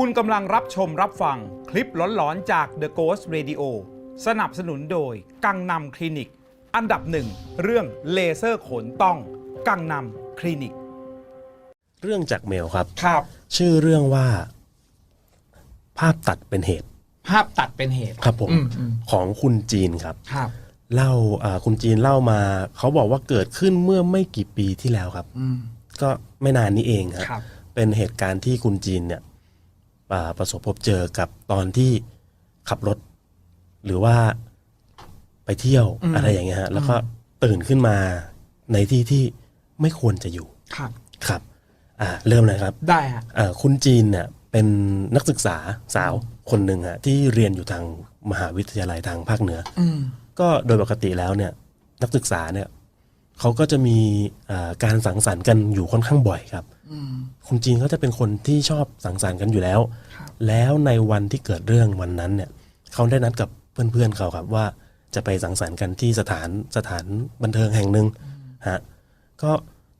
คุณกำลังรับชมรับฟังคลิปหลอนๆจาก The Ghost Radio สนับสนุนโดย กังนำคลินิก อันดับหนึ่งเรื่องเลเซอร์ขนต้อง กังนำคลินิก เรื่องจากเมลครับ ครับ ชื่อเรื่องว่า ภาพตัดเป็นเหตุภาพตัดเป็นเหตุ ครับผม อืมอืม ของคุณจีนครับ ครับ เล่าอ่าคุณจีนเล่ามา เขาบอกว่าเกิดขึ้นเมื่อไม่กี่ปีที่แล้วครับ อืม ก็ไม่นานนี้เองครับ ครับ เป็นเหตุการณ์ที่คุณจีนเนี่ยอ่า ประสบพบเจอกับตอนที่ขับรถ หรือว่าไปเที่ยวอืมอะไรอย่างเงี้ยฮะแล้วก็ตื่นขึ้นมาในที่ที่ไม่ควรจะอยู่ครับครับ อ่า เริ่มเลยครับ ได้ฮะเอ่อคุณจีนเนี่ยเป็นนักศึกษาสาวคนหนึ่งฮะที่เรียนอยู่ทางมหาวิทยาลัยทางภาคเหนืออืมก็โดยปกติแล้วเนี่ย นักศึกษาเนี่ยเขาก็จะมีเอ่อการสังสรรค์กันอยู่ค่อนข้างบ่อยครับอืม คุณจีนก็จะเป็นคนที่ชอบสังสรรค์กันอยู่แล้วครับแล้วในวันที่เกิดเรื่องวันนั้นเนี่ยเขาได้นัดกับเพื่อนๆเขาครับว่าจะไปสังสรรค์กันที่สถานสถานบันเทิงแห่งหนึ่งฮะก็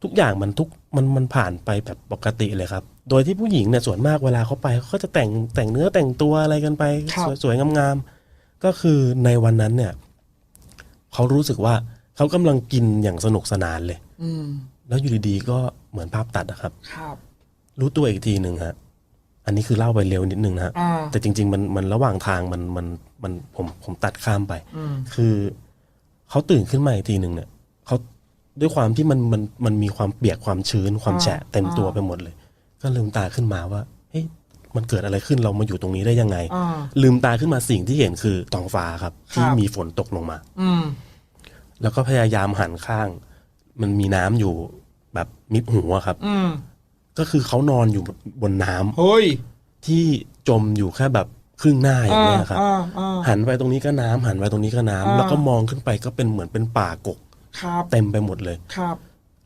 ทุกอย่างมันทุกมันมันผ่านไปแบบปกติเลยครับ โดยที่ผู้หญิงเนี่ยส่วนมากเวลาเขาไปเขาก็จะแต่งแต่งเนื้อแต่งตัวอะไรกันไปครับสวยๆงามๆก็คือในวันนั้นเนี่ยเขารู้สึกว่าเขากำลังกินอย่างสนุกสนานเลย อืม แล้วอยู่ดีๆก็เหมือนภาพตัดอะครับ ครับ รู้ตัวอีกทีหนึ่งฮะ อันนี้คือเล่าไปเร็วนิดนึงนะฮะ อ่า แต่จริง ๆ มันมันระหว่างทางมันมันมันผมผมตัดข้ามไป อืม คือเขาตื่นขึ้นมาอีกทีหนึ่งเนี่ยเขาด้วยความที่มันมันมันมีความเปียกความชื้นความแฉะเต็มตัวไปหมดเลย ก็ลืมตาขึ้นมาว่าเฮ้ยมันเกิดอะไรขึ้นเรามาอยู่ตรงนี้ได้ยังไง อ่า ลืมตาขึ้นมาสิ่งที่เห็นคือท้องฟ้าครับ ที่ครับ มีฝนตกลงมา อืม แล้วก็พยายามหันข้าง มันมีน้ำอยู่แบบมิดหัวครับ อืมก็คือเขานอนอยู่บนน้ำเฮ้ยที่จมอยู่แค่แบบครึ่งหน้าอย่างเงี้ยครับอ่าอ่า หันไปตรงนี้ก็น้ำหันไปตรงนี้ก็น้ำอ่า แล้วก็มองขึ้นไปก็เป็นเหมือนเป็นป่ากกครับเต็มไปหมดเลย ครับ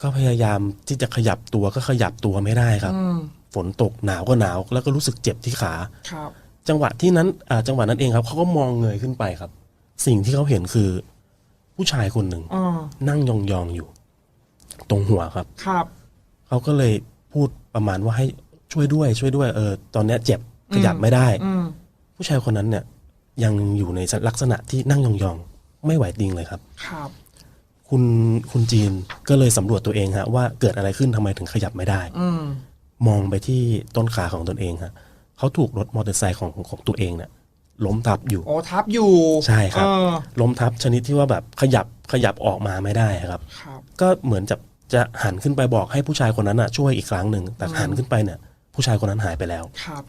ก็พยายามที่จะขยับตัวก็ขยับตัวไม่ได้ครับ อืมฝนตกหนาวก็หนาว แล้วก็รู้สึกเจ็บที่ขา ครับจังหวะที่นั้นอ่าจังหวะนั้นเองครับเขาก็มองเงยขึ้นไปครับ สิ่งที่เขาเห็นคือ ผู้ชายคนหนึ่ง อ่านั่งยองๆอยู่ ตรงหัวครับ ครับ เขาก็เลยพูดประมาณว่าให้ช่วยด้วย ช่วยด้วยเออตอนเนี้ยเจ็บขยับไม่ได้ อืม ผู้ชายคนนั้นเนี่ยยังอยู่ในลักษณะที่นั่งยองๆ ไม่ไหวติงเลยครับ ครับ คุณคุณจีนก็เลยสำรวจตัวเองฮะว่าเกิดอะไรขึ้นทำไมถึงขยับไม่ได้ อืม มองไปที่ต้นขาของตนเองฮะเขาถูกรถมอเตอร์ไซค์ของของตัวเองเนี่ยล้มทับอยู่ โอ้ทับอยู่ใช่ครับ เออล้มทับชนิดที่ว่าแบบขยับขยับออกมาไม่ได้ครับ ครับ ก็เหมือนจะ จะหันขึ้นไปบอกให้ผู้ชายคนนั้นน่ะช่วยอีกครั้งหนึ่งแต่หันขึ้นไปเนี่ย ผู้ชายคนนั้นหายไปแล้วครับ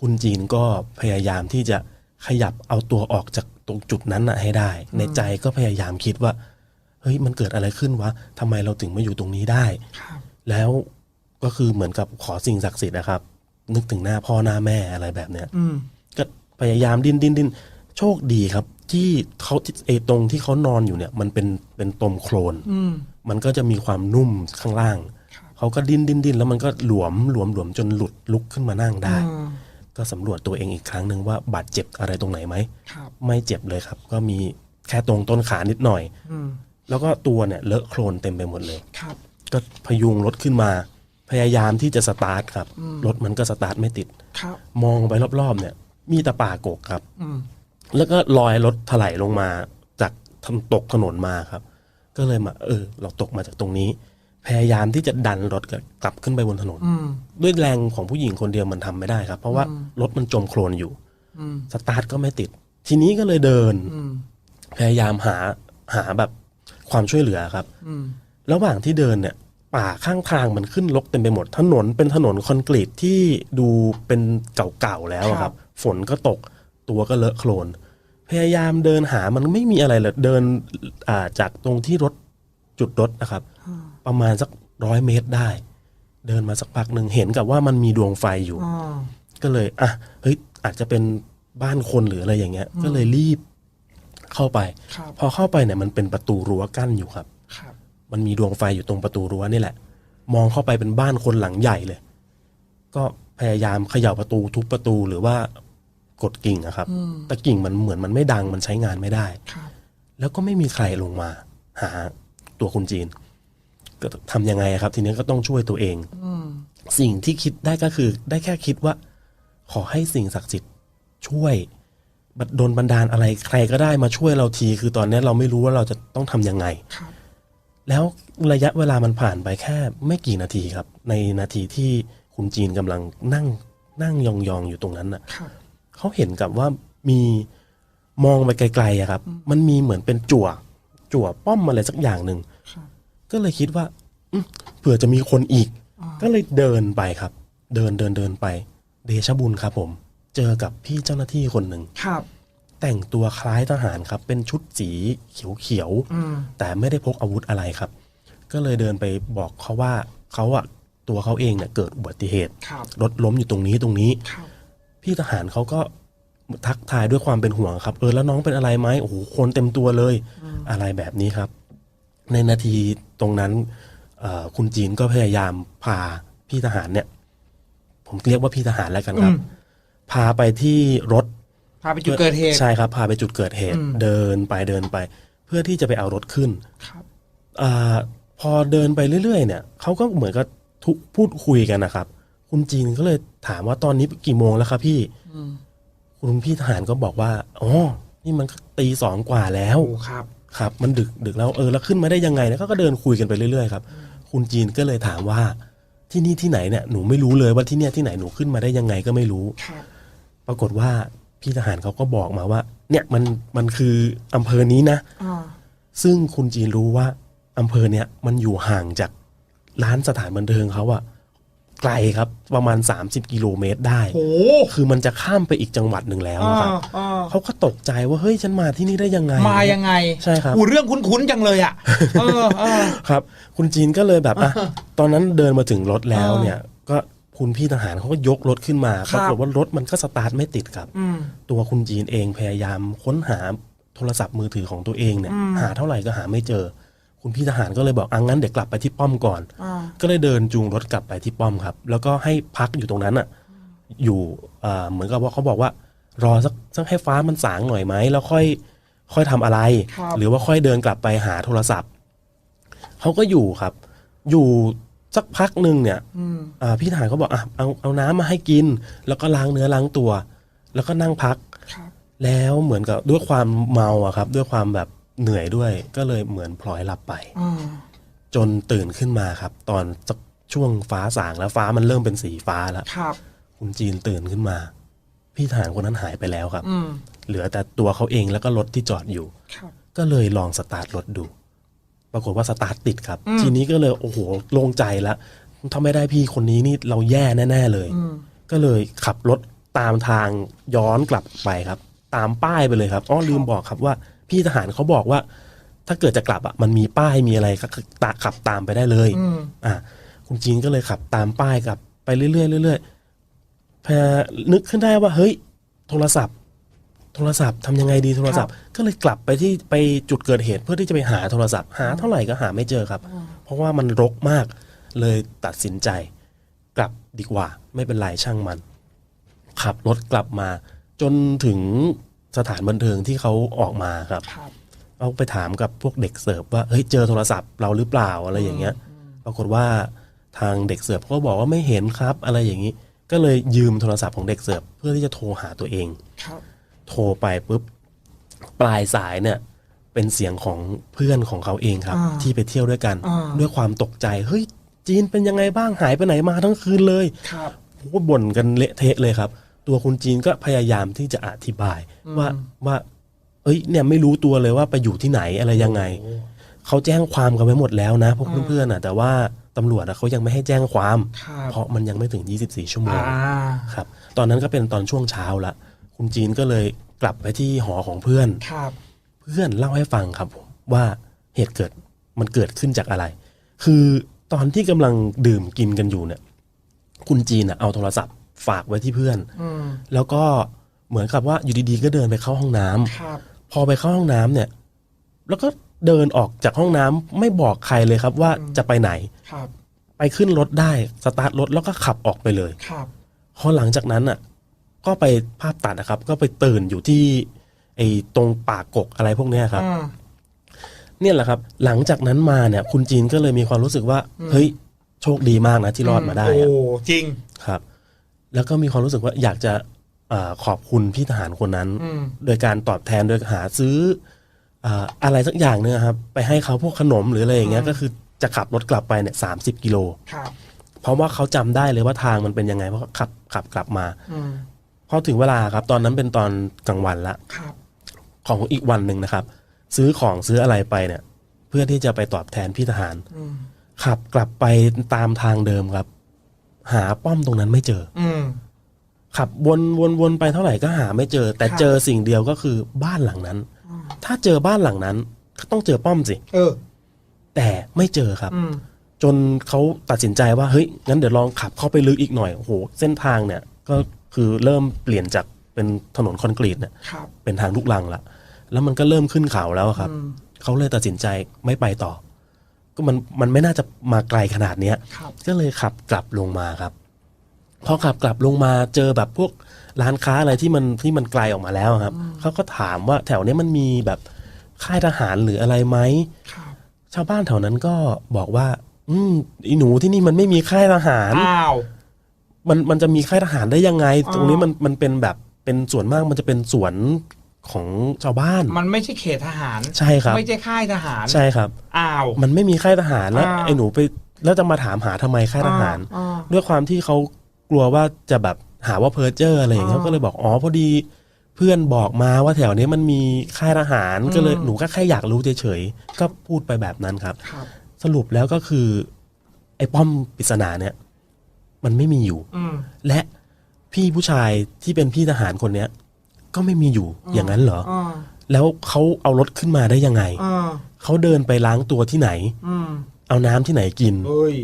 คุณจีนก็พยายามที่จะขยับเอาตัวออกจากตรงจุดนั้นน่ะให้ได้ ในใจก็พยายามคิดว่า เฮ้ยมันเกิดอะไรขึ้นวะทำไมเราถึงมาอยู่ตรงนี้ได้ครับแล้วก็คือเหมือนกับขอสิ่งศักดิ์สิทธิ์นะครับ นึกถึงหน้าพ่อหน้าแม่อะไรแบบเนี้ยอืมก็พยายามดิ้นดิ้นดิ้นโชคดีครับ ที่เขาที่เอตรงที่เขานอนอยู่เนี่ย มันเป็นเป็นตมโครนอื มมันก็จะมีความนุ่มข้างล่างครับเขาก็ดิ้นดิ้นดิ้นแล้วมันก็หลวมหลวมหลวมจนหลุดลุกขึ้นมานั่งได้อืมก็สำรวจตัวเองอีกครั้งหนึ่งว่าบาดเจ็บอะไรตรงไหนไหมครับไม่เจ็บเลยครับ ก็มีแค่ตรงต้นขานิดหน่อยอืมแล้วก็ตัวเนี่ยเลอะโคลนเต็มไปหมดเลยครับก็พยุงรถขึ้นมา พยายามที่จะสตาร์ทครับ รถมันก็สตาร์ทไม่ติดครับมองไปรอบๆ เนี่ย มีแต่ป่ากกครับอืมแล้วก็ลอยรถถลายลงมาจากทางตกถนนมาครับ ก็เลยมาเออ เราตกมาจากตรงนี้ พยายามที่จะดันรถกลับขึ้นไปบนถนนอืมด้วยแรงของผู้หญิงคนเดียวมันทำไม่ได้ครับ เพราะว่ารถมันจมโคลนอยู่อืมสตาร์ทก็ไม่ติด ทีนี้ก็เลยเดินอืมพยายามหาหาแบบความช่วยเหลือครับอืมระหว่างที่เดินเนี่ย ป่าข้างทางมันขึ้นรกเต็มไปหมด ถนนเป็นถนนคอนกรีตที่ดูเป็นเก่าๆแล้วอะครับ ฝนก็ตกตัวก็เลอะโคลน พยายามเดินหามันไม่มีอะไรเลยเดินอ่าจากตรงที่รถจุดรถนะครับ ประมาณสักร้อยเมตรได้ เดินมาสักพักหนึ่งเห็นกับว่ามันมีดวงไฟอยู่อ่าก็เลยอะเฮ้ยอาจจะเป็นบ้านคนหรืออะไรอย่างเงี้ย ก็เลยรีบเข้าไปครับพอเข้าไปเนี่ยมันเป็นประตูรั้วกั้นอยู่ครับครับ มันมีดวงไฟอยู่ตรงประตูรั้วนี่แหละ มองเข้าไปเป็นบ้านคนหลังใหญ่เลย ก็พยายามเขย่าประตูทุบประตูหรือว่า กดกิ่งอะครับอืมแต่กิ่งมันเหมือนมันไม่ดังมันใช้งานไม่ได้ครับแล้วก็ไม่มีใครลงมา หาตัวคุณจีน ก็ทำยังไงอะครับ ทีนี้ก็ต้องช่วยตัวเองอืมสิ่งที่คิดได้ก็คือ ได้แค่คิดว่า ขอให้สิ่งศักดิ์สิทธิ์ช่วยบัดดลบันดาลอะไรใครก็ได้มาช่วยเราที คือตอนนี้เราไม่รู้ว่าเราจะต้องทำยังไงครับแล้วระยะเวลามันผ่านไปแค่ ไม่กี่นาทีครับ ในนาทีที่คุณจีนกำลังนั่งนั่งยองๆอยู่ตรงนั้นน่ะครับ เขาเห็นกับว่ามีมองไปไกลๆอะครับ มันมีเหมือนเป็นจั่วจั่วป้อมอะไรสักอย่างหนึ่งครับก็เลยคิดว่าอืมเผื่อจะมีคนอีกอ่าก็เลยเดินไปครับ เดินเดินเดินไป เดชะบุญครับ ผม เจอกับพี่เจ้าหน้าที่คนหนึ่งครับ แต่งตัวคล้ายทหารครับ เป็นชุดสีเขียวอืมๆแต่ไม่ได้พกอาวุธอะไรครับ ก็เลยเดินไปบอกเขาว่าเขาอะตัวเขาเองเนี่ยเกิดอุบัติเหตุครับรถล้มอยู่ตรงนี้ตรงนี้ครับ พี่ทหารเขาก็ทักทายด้วยความเป็นห่วงครับ เออแล้วน้องเป็นอะไรไหมโอ้โหคนเต็มตัวเลย อะไรแบบนี้ครับ ในนาทีตรงนั้นเอ่อคุณจีนก็พยายามพาพี่ทหารเนี่ย ผมเรียกว่าพี่ทหารแล้วกันครับอืมพาไปที่รถ พาไปจุดเกิดเหตุใช่ครับ พาไปจุดเกิดเหตุอืมเดินไปเดินไป เพื่อที่จะไปเอารถขึ้นครับอาพอเดินไปเรื่อยๆ เนี่ยเขาก็เหมือนกับทุพูดคุยกันนะครับ คุณจีนก็เลยถามว่าตอนนี้กี่โมงแล้วครับพี่อืมคุณพี่ทหารก็บอกว่าอ๋อนี่มันตีสองกว่าแล้วโอ้ครับ ครับ มันดึกดึกแล้วเออแล้วขึ้นมาได้ยังไงเนี่ยเขาก็เดินคุยกันไปเรื่อยๆครับ คุณจีนก็เลยถามว่าที่นี่ที่ไหนเนี่ยหนูไม่รู้เลยว่าที่เนี่ยที่ไหนหนูขึ้นมาได้ยังไงก็ไม่รู้ครับปรากฏว่าพี่ทหารเขาก็บอกมาว่า เนี่ยมันมันคืออำเภอนี้นะอ่าซึ่งคุณจีนรู้ว่าอำเภอเนี่ยมันอยู่ห่างจากร้านสถานบันเทิงเขาอะ ไกลครับประมาณ 30 กิโลเมตรได้ โอ้คือมันจะข้ามไปอีกจังหวัดหนึ่งแล้วอะครับอ่าเขาก็ตกใจว่าเฮ้ยฉันมาที่นี่ได้ยังไงมายังไงใช่ครับ อูเรื่องคุ้นๆจังเลยอะเออเออ ครับ คุณจีนก็เลยแบบอะตอนนั้นเดินมาถึงรถแล้วอ่า เนี่ยก็คุณพี่ทหารเขาก็ยกรถขึ้นมาคปรับรากฏว่ารถมันก็สตาร์ทไม่ติดครับ อืม ตัวคุณจีนเองพยายามค้นหาโทรศัพท์มือถือของตัวเองเนี่ยอืมหาเท่าไหร่ก็หาไม่เจอ คุณพี่ทหารก็เลยบอกอะงั้นเดี๋ยวกลับไปที่ป้อมก่อน อ่าก็เลยเดินจูงรถกลับไปที่ป้อมครับ แล้วก็ให้พักอยู่ตรงนั้นอะ อยู่อ่าเหมือนกับว่าเขาบอกว่า รอสักสักให้ฟ้ามันสางหน่อยไหมแล้วค่อยค่อยทำอะไร ครับ หรือว่าค่อยเดินกลับไปหาโทรศัพท์เขาก็อยู่ครับ อยู่สักพักหนึ่งเนี่ย อืม อ่าพี่ทหารเขาบอกอะเอาเอาน้ำมาให้กิน แล้วก็ล้างเนื้อล้างตัว แล้วก็นั่งพัก ครับ แล้วเหมือนกับด้วยความเมาอะครับ ด้วยความแบบ เหนื่อยด้วยก็เลยเหมือนพลอยหลับไปอ่าจนตื่นขึ้นมาครับ ตอนสักช่วงฟ้าสางแล้วฟ้ามันเริ่มเป็นสีฟ้าแล้วครับ คุณจีนตื่นขึ้นมา พี่ทหารคนนั้นหายไปแล้วครับ อืมเหลือแต่ตัวเขาเองแล้วก็รถที่จอดอยู่ ครับ ก็เลยลองสตาร์ทรถดู ปรากฏว่าสตาร์ทติดครับอืมทีนี้ก็เลยโอ้โหโล่งใจแล้วถ้าไม่ได้พี่คนนี้นี่เราแย่แน่ ๆ เลยอืมก็เลยขับรถตามทางย้อนกลับไปครับ ตามป้ายไปเลยครับอ้อลืมบอกครับว่า พี่ทหารเขาบอกว่า ถ้าเกิดจะกลับอะมันมีป้ายมีอะไรก็คือตาขับตามไปได้เลยอืมอะคุณจีนก็เลยขับตามป้ายกลับไปเรื่อยๆเรื่อยๆพอนึกขึ้นได้ว่า เฮ้ย โทรศัพท์ โทรศัพท์ทำยังไงดีโทรศัพท์ ก็เลยกลับไปที่ไปจุดเกิดเหตุเพื่อที่จะไปหาโทรศัพท์ หาเท่าไหร่ก็หาไม่เจอครับ เพราะว่ามันรกมากเลยตัดสินใจ กลับดีกว่า ไม่เป็นไรช่างมัน ขับรถกลับมา จนถึง สถานบันเทิงที่เขาออกมาครับครับเอาไปถามกับพวกเด็กเสิร์ฟว่าเฮ้ยเจอโทรศัพท์เราหรือเปล่าอะไรอย่างเงี้ย ปรากฏว่าทางเด็กเสิร์ฟเขาก็บอกว่าไม่เห็นครับ อะไรอย่างนี้ ก็เลยยืมโทรศัพท์ของเด็กเสิร์ฟเพื่อที่จะโทรหาตัวเองครับโทรไปปุ๊บปลายสายเนี่ย เป็นเสียงของเพื่อนของเขาเองครับอ่าที่ไปเที่ยวด้วยกันอ่าด้วยความตกใจเฮ้ยจีนเป็นยังไงบ้างหายไปไหนมาทั้งคืนเลยครับโอ้โหบ่นกันเละเทะเลยครับ ตัวคุณจีนก็พยายามที่จะอธิบายว่าว่า เอ้ย เนี่ยไม่รู้ตัวเลยว่าไปอยู่ที่ไหนอะไรยังไง เขาแจ้งความกันไว้หมดแล้วนะพวกเพื่อนๆน่ะ แต่ว่าตำรวจอะเขายังไม่ให้แจ้งความครับเพราะมันยังไม่ถึง 24 ชั่วโมงอ่าครับ ตอนนั้นก็เป็นตอนช่วงเช้าละคุณจีนก็เลยกลับไปที่หอของเพื่อนครับ เพื่อนเล่าให้ฟังครับผมว่าเหตุเกิดมันเกิดขึ้นจากอะไร คือตอนที่กำลังดื่มกินกันอยู่เนี่ย คุณจีนอะเอาโทรศัพท์ ฝากไว้ที่เพื่อนอืมแล้วก็เหมือนกับว่าอยู่ดีๆก็เดินไปเข้าห้องน้ำครับพอไปเข้าห้องน้ำเนี่ย แล้วก็เดินออกจากห้องน้ำไม่บอกใครเลยครับว่าจะไปไหนครับ ไปขึ้นรถได้สตาร์ทรถแล้วก็ขับออกไปเลยครับพอหลังจากนั้นอะ ก็ไปภาพตัดนะครับ ก็ไปตื่นอยู่ที่ ไอ้ตรงป่ากกอะไรพวกเนี้ยครับอ่าเนี่ยแหละครับ หลังจากนั้นมาเนี่ย คุณจีนก็เลยมีความรู้สึกว่า เฮ้ย โชคดีมากนะที่รอดมาได้โอ้อะจริงครับ แล้วก็มีความรู้สึกว่าอยากจะเออขอบคุณพี่ทหารคนนั้น อืม โดยการตอบแทนโดยหาซื้อเอ่ออะไรสักอย่างหนึงอะครับ ไปให้เขาพวกขนมหรืออะไรอย่างเงี้ยก็คือจะขับรถกลับไปเนี่ยสากิโล ครับ เพราะว่าเขาจำได้เลยว่าทางมันเป็นยังไงเพราะเขาขับขับกลับมาอืม พอถึงเวลาครับ ตอนนั้นเป็นตอนกลางวันละ ครับ ของอีกวันหนึ่งนะครับ ซื้อของซื้ออะไรไปเนี่ย เพื่อที่จะไปตอบแทนพี่ทหาร อืม ขับกลับไปตามทางเดิมครับ หาป้อมตรงนั้นไม่เจอ อืม ขับวนวนวนไปเท่าไหร่ก็หาไม่เจอ แต่ครับเจอสิ่งเดียวก็คือบ้านหลังนั้น ถ้าเจอบ้านหลังนั้น ก็ต้องเจอป้อมสิ เออ แต่ไม่เจอครับ อืม จนเขาตัดสินใจว่าเฮ้ยงั้นเดี๋ยวลองขับเข้าไปลึกอีกหน่อยโอ้โหเส้นทางเนี่ย ก็คือเริ่มเปลี่ยนจากเป็นถนนคอนกรีตเนี่ย ครับ เป็นทางลูกลังละแล้วมันก็เริ่มขึ้นเขาแล้วครับ อืม เขาเลยตัดสินใจไม่ไปต่อ ก็มันมันไม่น่าจะมาไกลขนาดเนี้ยครับ ก็เลยขับกลับลงมาครับ พอขับกลับลงมาเจอแบบพวกร้านค้าอะไรที่มันที่มันไกลออกมาแล้วครับ เขาก็ถามว่าแถวเนี้ยมันมีแบบค่ายทหารหรืออะไรไหมครับชาวบ้านแถวนั้นก็บอกว่า อืมอีหนูที่นี่มันไม่มีค่ายทหาร อ้าว มันมันจะมีค่ายทหารได้ยังไงอ๋อตรงนี้มันมันเป็นแบบเป็นส่วนมากมันจะเป็นสวน ของชาวบ้าน มันไม่ใช่เขตทหาร ใช่ครับ ไม่ใช่ค่ายทหาร ใช่ครับ อ้าว มันไม่มีค่ายทหารแล้วอ่าไอ้หนูไปแล้วจะมาถามหาทำไมค่ายทหาร อ่าด้วยความที่เขากลัวว่าจะแบบหาว่าเพอเจอร์อะไรอย่างเงี้ยอ่าเขาก็เลยบอกอ๋อพอดี เพื่อนบอกมาว่าแถวนี้มันมีค่ายทหารอืมก็เลยหนูก็แค่อยากรู้เฉยๆก็พูดไปแบบนั้นครับ ครับ สรุปแล้วก็คือ ไอ้ป้อมปริศนาเนี่ย มันไม่มีอยู่ อืม และพี่ผู้ชายที่เป็นพี่ทหารคนเนี้ย ก็ไม่มีอยู่อืมอย่างนั้นเหรออ่าแล้วเขาเอารถขึ้นมาได้ยังไงอ่าเขาเดินไปล้างตัวที่ไหนอืมเอาน้ำที่ไหนกินเฮ้ย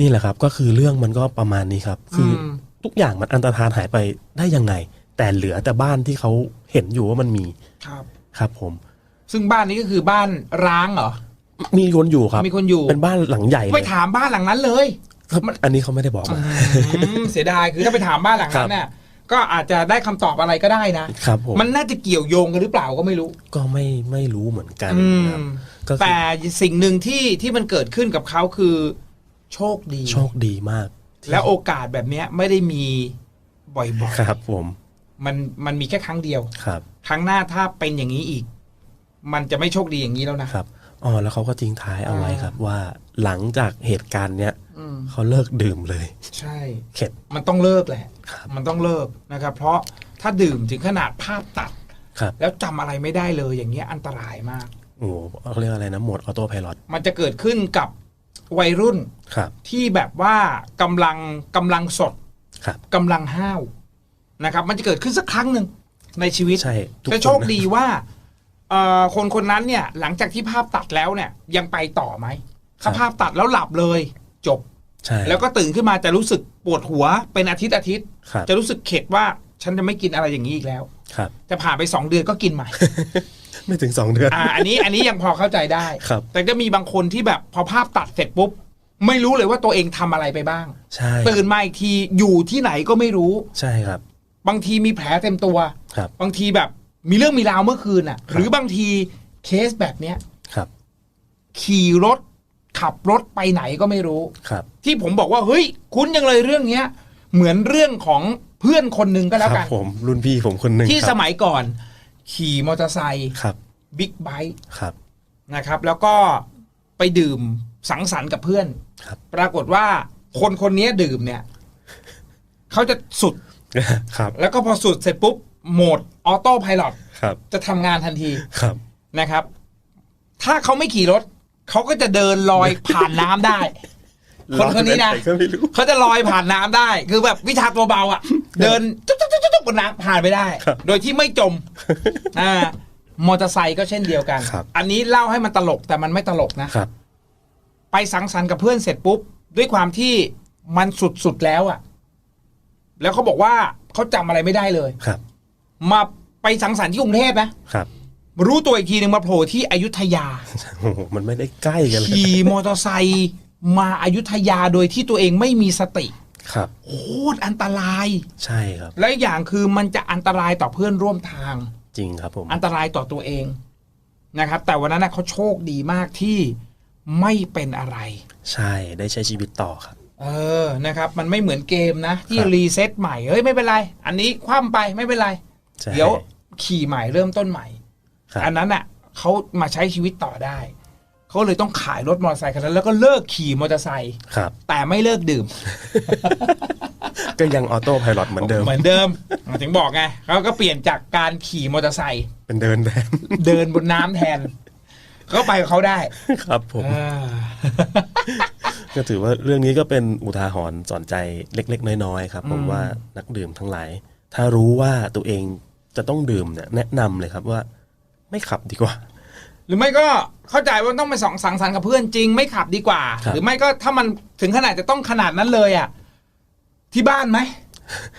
นี่แหละครับ ก็คือเรื่องมันก็ประมาณนี้ครับ คืออม ทุกอย่างมันอันตรธานหายไปได้ยังไง แต่เหลือแต่บ้านที่เขาเห็นอยู่ว่ามันมีครับ ครับ ผม ซึ่งบ้านนี้ก็คือบ้านร้างเหรอ มีคนอยู่ครับ มีคนอยู่ เป็นบ้านหลังใหญ่เลไปยถามบ้านหลังนั้นเลย ครับอันนี้เขาไม่ได้บอกมา อืมเสียดายคือถ้าไปถามบ้านหลังนั้นเนี่ย ก็อาจจะได้คำตอบอะไรก็ได้นะ ครับผมมันน่าจะเกี่ยวโยงกันหรือเปล่าก็ไม่รู้ ก็ไม่ไม่รู้เหมือนกันอืม ครับก็คือแต่สิ่งหนึ่งที่ที่มันเกิดขึ้นกับเขาคือ โชคดี โชคดีมากที่และโอกาสแบบเนี้ยไม่ได้มีบ่อยครับผมๆมันมันมีแค่ครั้งเดียว ครับ ครั้งหน้าถ้าเป็นอย่างนี้อีก มันจะไม่โชคดีอย่างนี้แล้วนะครับ อ๋อแล้วเขาก็ทิ้งท้ายเอาไว้ครับว่าหลังจากเหตุการณ์เนี้ยอืม เขาเลิกดื่มเลย ใช่ เข็ด มันต้องเลิกแหละ ครับมันต้องเลิกนะครับ เพราะถ้าดื่มถึงขนาดภาพตัด ครับ แล้วจำอะไรไม่ได้เลยอย่างเงี้ยอันตรายมาก โอ้โหเขาเรียกอะไรนะโหมดออโต้พายロมันจะเกิดขึ้นกับวัยรุ่นครับ ที่แบบว่ากำลังกำลังสดครับ กำลังห้าวนะครับ มันจะเกิดขึ้นสักครั้งหนึ่งในชีวิตใช่ทุกแต่นโชคดีว่าเอ่อ คนคนนั้นเนี่ยหลังจากที่ภาพตัดแล้วเนี่ยยังไปต่อไหมถ้าภาพตัดแล้วหลับเลยจบใช่แล้วก็ตื่นขึ้นมาจะรู้สึกปวดหัวเป็นอาทิตย์อาทิตย์ครับจะรู้สึกเข็ดว่าฉันจะไม่กินอะไรอย่างนี้อีกแล้วครับแต่ผ่านไปสองเดือนก็กินใหม่ไม่ถึงสองเดือนอ่าอันนี้อันนี้ยังพอเข้าใจได้ครับแต่ก็มีบางคนที่แบบพอภาพตัดเสร็จปุ๊บไม่รู้เลยว่าตัวเองทำอะไรไปบ้างใช่ตื่นมาอีกทีอยู่ที่ไหนก็ไม่รู้ใช่ครับ บางทีมีแผลเต็มตัวครับบางทีแบบ มีเรื่องมีราวเมื่อคืนอะ หรือบางทีเคสแบบเนี้ยครับ ขี่รถขับรถไปไหนก็ไม่รู้ครับ ที่ผมบอกว่าเฮ้ย คุ้นยังเลยเรื่องเนี้ย เหมือนเรื่องของเพื่อนคนหนึ่งก็คแล้วรักันผมรุ่นพี่ผมคนหนึ่งที่ครับสมัยก่อน ขี่มอเตอร์ไซค์ครับบิ๊กไบค์ครับนะครับ แล้วก็ไปดื่มสังสรรค์กับเพื่อนครับ ปรากฏว่าคนคนนี้ดื่มเนี่ยเขาจะสุดครับ แล้วก็พอสุดเสร็จปุ๊บ โหมดออโต้พายロครับจะทำงานทันทีครับนะครับ ถ้าเขาไม่ขี่รถ เขาก็จะเดินลอยผ่านน้ำได้ คนคนนี้นะ รอดไปก็ไม่รู้ เขาจะลอยผ่านน้ำได้ คือแบบวิชาตัวเบาอะ เดินจุ๊บจุ๊บจุ๊บจุ๊บบนน้ำผ่านไปได้ ครับโดยที่ไม่จมอ่ามอเตอร์ไซค์ก็เช่นเดียวกัน ครับ อันนี้เล่าให้มันตลกแต่มันไม่ตลกนะ ครับ ไปสังสรรค์กับเพื่อนเสร็จปุ๊บ ด้วยความที่มันสุดๆแล้วอะแล้วเขาบอกว่าเขาจำอะไรไม่ได้เลย ครับ มาไปสังสรรค์ที่กรุงเทพนะครับ รู้ตัวอีกทีหนึ่งมาโผล่ที่อยุธยาโอ้โหมันไม่ได้ใกล้กันเลย ขี่มอเตอร์ไซค์มาอายุทยาโดยที่ตัวเองไม่มีสติครับ โคตรอันตราย ใช่ครับ และอีกอย่างคือมันจะอันตรายต่อเพื่อนร่วมทาง จริงครับผม อันตรายต่อตัวเองนะครับ แต่วันนั้นนะเขาโชคดีมากที่ไม่เป็นอะไร ใช่ ได้ใช้ชีวิตต่อครับ เออนะครับ มันไม่เหมือนเกมนะ ที่ครับ รีเซ็ตใหม่เฮ้ยไม่เป็นไร อันนี้คว่ำไปไม่เป็นไรใช่ เดี๋ยวขี่ใหม่เริ่มต้นใหม่ครับอันนั้นอะเขามาใช้ชีวิตต่อได้เขาเลยต้องขายรถมอเตอร์ไซค์คันนั้นแล้วก็เลิกขี่มอเตอร์ไซค์ครับแต่ไม่เลิกดื่ม ก็ยังออโต้ไพลอตเหมือนเดิม เหมือนเดิมถึงบอกไงเขาก็เปลี่ยนจากการขี่มอเตอร์ไซค์เป็นเดินแทนเดินบนน้ำแทนเขาก็ไปกับเขาได้ ครับผมอ่าก็ถือว่าเรื่องนี้ก็เป็นอุทาหรณ์สอนใจเล็ก ๆ น้อยๆครับ ผมอืมว่านักดื่มทั้งหลาย ถ้ารู้ว่าตัวเอง จะต้องดื่มเนี่ยแนะนำเลยครับว่า ไม่ขับดีกว่า หรือไม่ก็เข้าใจว่าต้องไปสองสังสรรค์กับเพื่อนจริงไม่ขับดีกว่า ครับ หรือไม่ก็ถ้ามันถึงขนาดจะต้องขนาดนั้นเลยอะที่บ้านไหม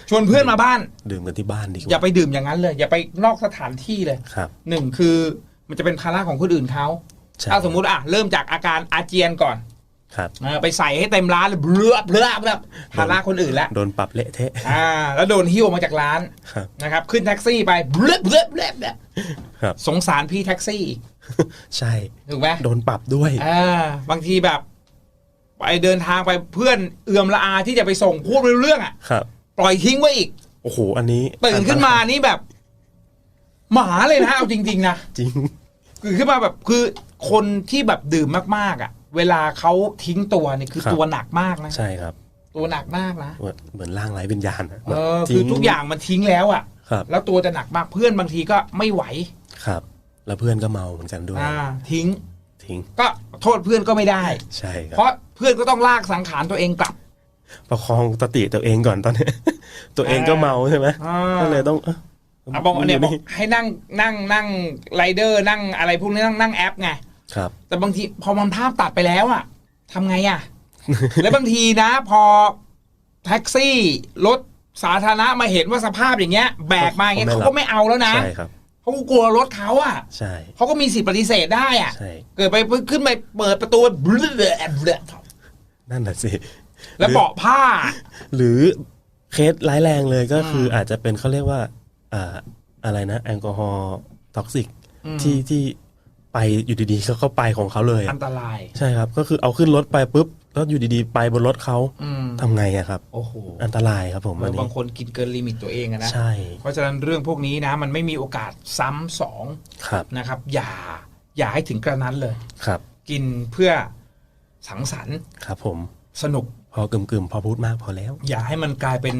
ชวนเพื่อนมาบ้าน ดื่มกันที่บ้านดีกอย่าว่าไปดื่มอย่างนั้นเลย อย่าไปนอกสถานที่เลยครับ หนึ่งคือมันจะเป็นภาระของคนอื่นเขาใช่ ถ้าสมมุติอะเริ่มจากอาการอาเจียนก่อน ครับเออไปใส่ให้เต็มร้านเลยเบลือเบลือเบลือภาระคนอื่นแล้วโดนปรับเละเทะอ่า แล้วโดนหิ้วมาจากร้านครับนะครับ ขึ้นแท็กซี่ไปเบลือเบลือเบลือเบลือครับสงสารพี่แท็กซี่อีกใช่ถูกไหมโดนปรับด้วยอ่าบางทีแบบ ไปเดินทางไปเพื่อนเอื่อมละอาที่จะไปส่งพูดไม่รู้เรื่องอะครับ ปล่อยทิ้งไว้อีกโอ้โหอันนี้ตื่นขึ้นมานี่แบบ หมาเลยนะเอาจริง ๆ นะจริงคือขึ้นมาแบบคือคนที่แบบดื่มมากๆอะ เวลาเขาทิ้งตัวเนี่ยคือครับ ตัวหนักมากนะใช่ครับตัวหนักมากนะ เหมือนร่างไร้วิญญาณะเออทิ้คือทุกอย่างมันทิ้งแล้วอะครับ แล้วตัวจะหนักมากเพื่อนบางทีก็ไม่ไหวครับ แล้วเพื่อนก็เมาเหมือนกันด้วยอ่าทิ้ง ทิ้งก็โทษเพื่อนก็ไม่ได้ ใช่ครัเพบราะเพื่อนก็ต้องลากสังขารตัวเองกลับ ประคองสติตัวเองก่อนตอนนี้ ตัวเองก็เมาใช่ไหมอ่า ก็เลยต้องเอ้ออะบอกเนี่ยบอกนี่ให้นั่งนั่งนั่งไรเดอร์นั่งอะไรพวกนี้นั่งนั่งแอปไง ครับ แต่บางทีพอมันภาพตัดไปแล้วอะทำไงอะ แล้วบางทีนะ พอแท็กซี่รถสาธารณะมาเห็นว่าสภาพอย่างเงี้ย แบกมาอย่างเงี้ยเขาเขาไม่รับก็ไม่เอาแล้วนะใช่ครับ เขาก็กลัวรถเขาอะใช่ เขาก็มีสิทธิปฏิเสธได้อะใช่ เกิดไปขึ้นไปเปิดประตูบลือเบลอนั่นแหละสิแล้วเบาะผ้า หรือเคสร้ายแรงเลยก็คืออาจจะเป็นเขาเรียกว่าอ่าอะไรนะ แอลกอฮอล์ท็อกซิกอืมที่ที่ ไปอยู่ดีๆเขาก็ไปของเขาเลยอะอันตราย ใช่ครับ ก็คือเอาขึ้นรถไปปุ๊บแล้วอยู่ดีๆ ไปบนรถเขาอืม ทำไงอะครับ โอ้โหอันตรายครับผมอันบานี้งคนกินเกินลิมิตตัวเองอะนะ ใช่เพราะฉะนั้นเรื่องพวกนี้นะ มันไม่มีโอกาสซ้ำสองครับนะครับ อย่า อย่าให้ถึงกระนั้นเลย ครับกินเพื่อสังสรรค์ครับผมสนุก พอกึ่มๆพอพูดมากพอแล้วอย่าให้มันกลายเป็น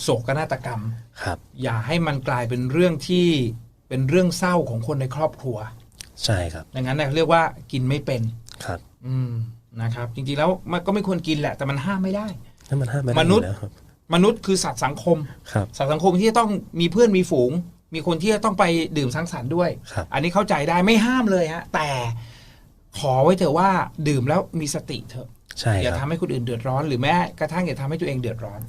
โศกนาฏกรรม ครับ อย่าให้มันกลายเป็นเรื่องที่เป็นเรื่องเศร้าของคนในครอบครัว ใช่ครับดังนั้นเนี่ยเรียกว่ากินไม่เป็นครับ อืมนะครับ จริงๆแล้วมันก็ไม่ควรกินแหละ แต่มันห้ามไม่ได้นั่นมันห้ามไม่ได้มนุษย์อยู่แล้วครับมนุษย์คือสัตว์สังคม ครับ สัตว์สังคมที่จะต้องมีเพื่อนมีฝูง มีคนที่จะต้องไปดื่มสังสรรค์ด้วย ครับ อันนี้เข้าใจได้ไม่ห้ามเลยฮะแต่ขอไว้เถอะว่าดื่มแล้วมีสติเถอะใช่อย่าคทำรับให้คนอื่นเดือดร้อนหรือแม้กระทั่งอย่าทำให้ตัวเองเดือดร้อน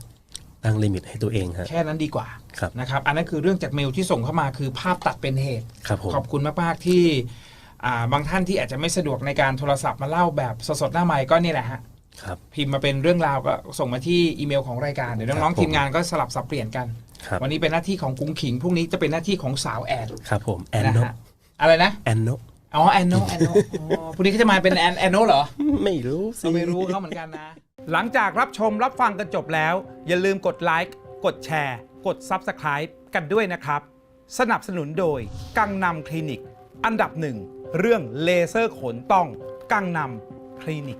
ตั้งลิมิตให้ตัวเองฮะ แค่นั้นดีกว่าครับนะครับอันนั้นคือเรื่องจากเมลที่ส่งเข้ามาคือภาพตัดเป็นเหตุ ครับผม ขอบคุณมากๆที่อ่าบางท่านที่อาจจะไม่สะดวกในการโทรศัพท์มาเล่าแบบสดๆหน้าไมค์ก็นี่แหละฮะ ครับ พิมพ์มาเป็นเรื่องราวก็ส่งมาที่อีเมลของรายการเดี๋ยวครัน้องบๆทีมงานก็สลับสับเปลี่ยนกัน ครับ วันนี้เป็นหน้าที่ของกุ้งขิงพรุ่งนี้จะเป็นหน้าที่ของสาวแอนครับผม แอนนะโนฮะอะไรนะแอนโนอ๋อแอนโนแอนโนอ๋อพรุ่งนี้ก็จะมาเป็นแอนแอนโนเหรอไม่รู้สิ เราไม่รู้เขาเหมือนกันนะ หลังจากรับชมรับฟังกันจบแล้ว อย่าลืมกดไลค์กดแชร์ กด Subscribe กันด้วยนะครับ สนับสนุนโดย กังนำคลินิก อันดับหนึ่งเรื่องเลเซอร์ขนต้อง กังนำคลินิก